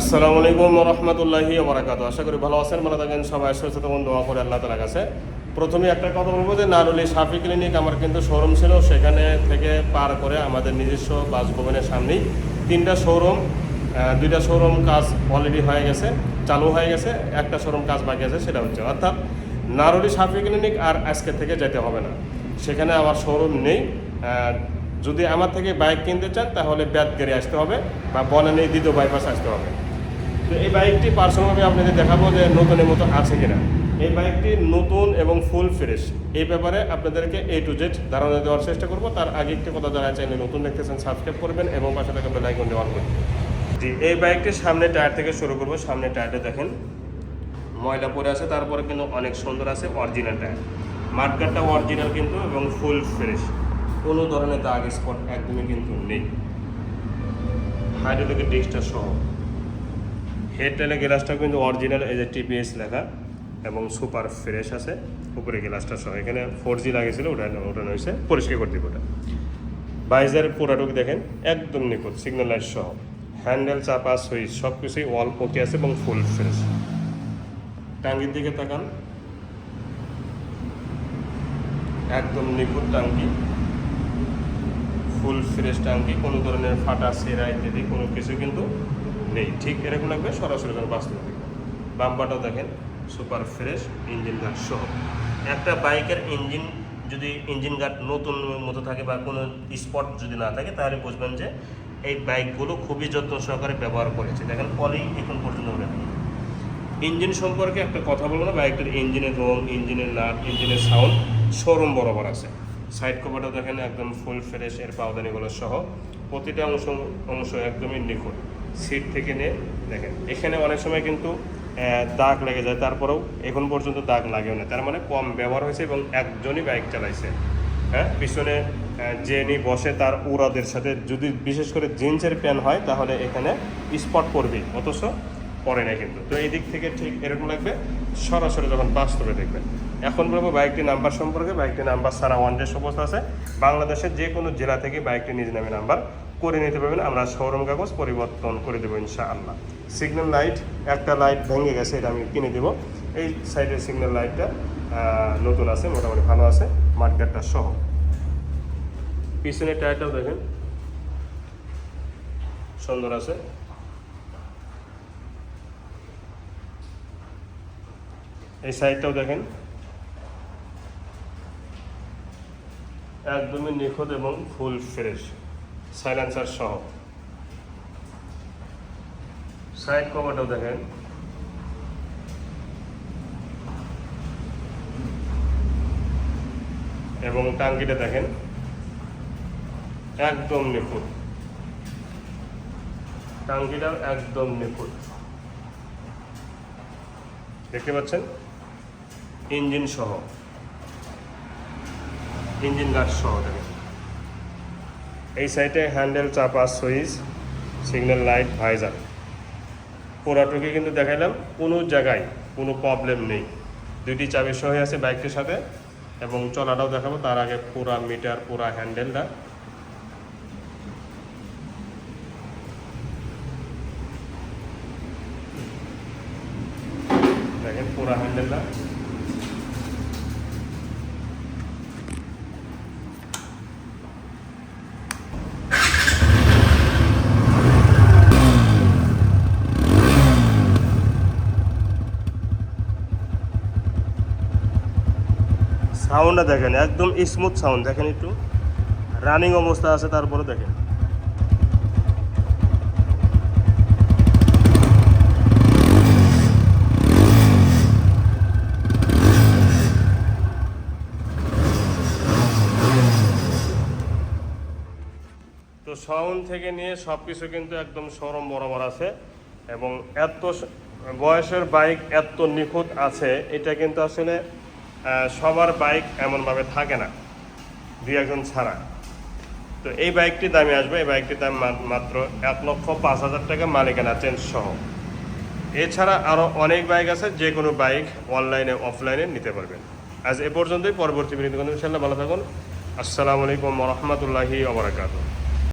আসসালামু আলাইকুম রহমতুল্লাহি বরাকাত আশা করি ভালো আছেন, ভালো থাকেন, সবাই সুস্থ তখন দোয়া করে আল্লাহ তালার কাছে। প্রথমে একটা কথা বলব যে নারুলি সাফি ক্লিনিক আমার কিন্তু শোরুম ছিল, সেখানে থেকে পার করে আমাদের নিজস্ব বাসভবনের সামনেই তিনটা শোরুম দুইটা শোরুম কাজ অলরেডি হয়ে গেছে, চালু হয়ে গেছে, একটা শোরুম কাজ বাকি আছে, সেটা হচ্ছে, অর্থাৎ নারুলি সাফি ক্লিনিক আর আজকে থেকে যেতে হবে না। সেখানে আমার শোরুম নেই যদি আমার থেকে বাইক কিনতে চান তাহলে ব্যাদগেরে আসতে হবে বা বনানী দ্বিতীয় বাইপাস আসতে হবে। তো এই বাইকটি পার্সোনালি আপনাদের দেখাবো যে নতুনের মতো আছে কিনা। এই বাইকটি নতুন এবং ফুল ফ্রেশ এই ব্যাপারে আপনাদেরকে এ টু জেড ধারণা দেওয়ার চেষ্টা করব। তার আগে একটি কথা জানা চাইলে নতুন দেখতেছেন সাবস্ক্রাইব করবেন এবং পাশে থাকা বেল আইকন দেওয়ার করবেন। জি, এই বাইকটির সামনে টায়ার থেকে শুরু করব। সামনে টায়ারটা দেখেন। ময়লা পরে আছে, তারপরে কিন্তু অনেক সুন্দর আছে অরিজিনাল টায়ার মাঠগাটটা অরিজিনাল কিন্তু এবং ফুল ফ্রেশ কোনো ধরনের দাগ স্পট একদমই কিন্তু নেই। হাইড্রোলিকের ডিস্কটা সহ। হেড গ্লাসটা কিন্তু অরিজিনাল এই যে টিপিএস লেখা এবং সুপার ফ্রেশ আছে। উপরে গ্লাসটা সহ। এখানে ফোর জি লাগিয়েছিল, ওটা ওটা হয়েছে পরিষ্কার করে দিব ওটা। বাইজের পুরাটুক দেখেন, একদম নিখুঁত সিগন্যাল লাইট সহ। হ্যান্ডেল চাপা সুইচ সব কিছুই ওয়াল ওকে আছে এবং ফুল ফ্রেশ টাঙ্গির দিকে তাকান। একদম নিখুঁত টাঙ্কি। ফুল ফ্রেশ টাঙ্কি, কোনো ধরনের ফাটা, সেরা ইত্যাদি কোনো কিছু কিন্তু নেই। ঠিক এরকম লাগবে সরাসরি যখন বাস্তব বাম্পাটাও দেখেন, সুপার ফ্রেশ ইঞ্জিন গার্ড সহ। একটা বাইকের ইঞ্জিন যদি ইঞ্জিন গার্ড নতুন মতো থাকে বা কোনো স্পট যদি না থাকে, তাহলে বুঝবেন যে এই বাইকগুলো খুবই যত্ন সহকারে ব্যবহার করেছে। দেখেন, পলি এখন পর্যন্ত নাই। ইঞ্জিন সম্পর্কে একটা কথা বলব না, বাইকটার ইঞ্জিনের রং, ইঞ্জিনের নাট, ইঞ্জিনের সাউন্ড শোরুম বরাবর আছে। সাইড কভারটা দেখেন একদম ফুল ফ্রেশ এর পাউদানিগুলো সহ। প্রতিটা অংশ অংশ একদমই নিখুঁত। সিট থেকে নিয়ে দেখেন, এখানে অনেক সময় কিন্তু দাগ লেগে যায়। তারপরেও এখন পর্যন্ত দাগ লাগেও না। তার মানে কম ব্যবহার হয়েছে এবং একজনই বাইক চালাইছে। হ্যাঁ পিছনে যিনি বসে তার উড়াদের সাথে। যদি বিশেষ করে জিন্সের প্যান্ট হয়, তাহলে এখানে স্পট পড়বেই অথচ পড়ে না কিন্তু। তো এই দিক থেকে ঠিক এরকম লাগবে। সরাসরি যখন বাস্তবে দেখবেন। এখন বলব বাইকটি নাম্বার সম্পর্কে। বাইকটি নাম্বার সারা ওয়ান ডে অবস্থা আছে। বাংলাদেশের যে কোনো জেলা থেকে বাইকটি নিজ নামে নাম্বার করে নিতে পারবেন। আমরা শোরুম কাগজ পরিবর্তন করে দেবো ইনশাআল্লাহ। সিগন্যাল লাইট একটা লাইট ভেঙে গেছে, এটা আমি কিনে দেবো। এই সাইডের সিগন্যাল লাইটটা নতুন আছে, মোটামুটি ভালো আছে মাঠগাটটা সহ। পিছনের টায়ারটাও দেখেন। সুন্দর আছে। এই সাইডটাও দেখেন। একদমই নিখুঁত এবং ফুল ফ্রেশ সাইলেন্সার সহ সাইড কভারটাও দেখেন। এবং টাঙ্কিটা দেখেন। একদম নিখুঁত। টাঙ্কিটাও একদম নিখুঁত। দেখতে পাচ্ছেন? ইঞ্জিন সহ। ইঞ্জিন গার্ড সহ দেখেন। এই সাইডে হ্যান্ডেল, চাপা, সুইচ, সিগন্যাল, লাইট, ভাইজার। পুরাটুকি কিন্তু দেখাইলাম, কোনো জায়গায় কোনো প্রবলেম নেই। দুইটি চাবি সহ আছে বাইকটির সাথে এবং চলাটাও দেখাবো, তার আগে পুরা মিটার, পুরা হ্যান্ডেলটা। দেখেন পুরা হ্যান্ডেলটা। সাউন্ডটা দেখেন, একদম স্মুথ সাউন্ড দেখেন একটু। রানিং অবস্থা আছে, তারপরে দেখেন। তো সাউন্ড থেকে নিয়ে সব কিছু কিন্তু একদম সরম বরাবর আছে এবং এত বয়সের বাইক এত নিখুঁত আছে, এটা কিন্তু আসলে সবার বাইক এমনভাবে থাকে না, দুই একজন ছাড়া। তো এই বাইকটি দামে আসবে, এই বাইকটির দাম মাত্র এক লক্ষ পাঁচ হাজার টাকা মালিকানা চেঞ্জ সহ। এছাড়া আরও অনেক বাইক আছে, যে কোনো বাইক অনলাইনে অফলাইনে নিতে পারবেন। আজ এ পর্যন্তই, পরবর্তী বিরতি ইনশাল্লাহ ভালো থাকুন। আসসালামু আলাইকুম রহমতুল্লাহি ওবরাকাতু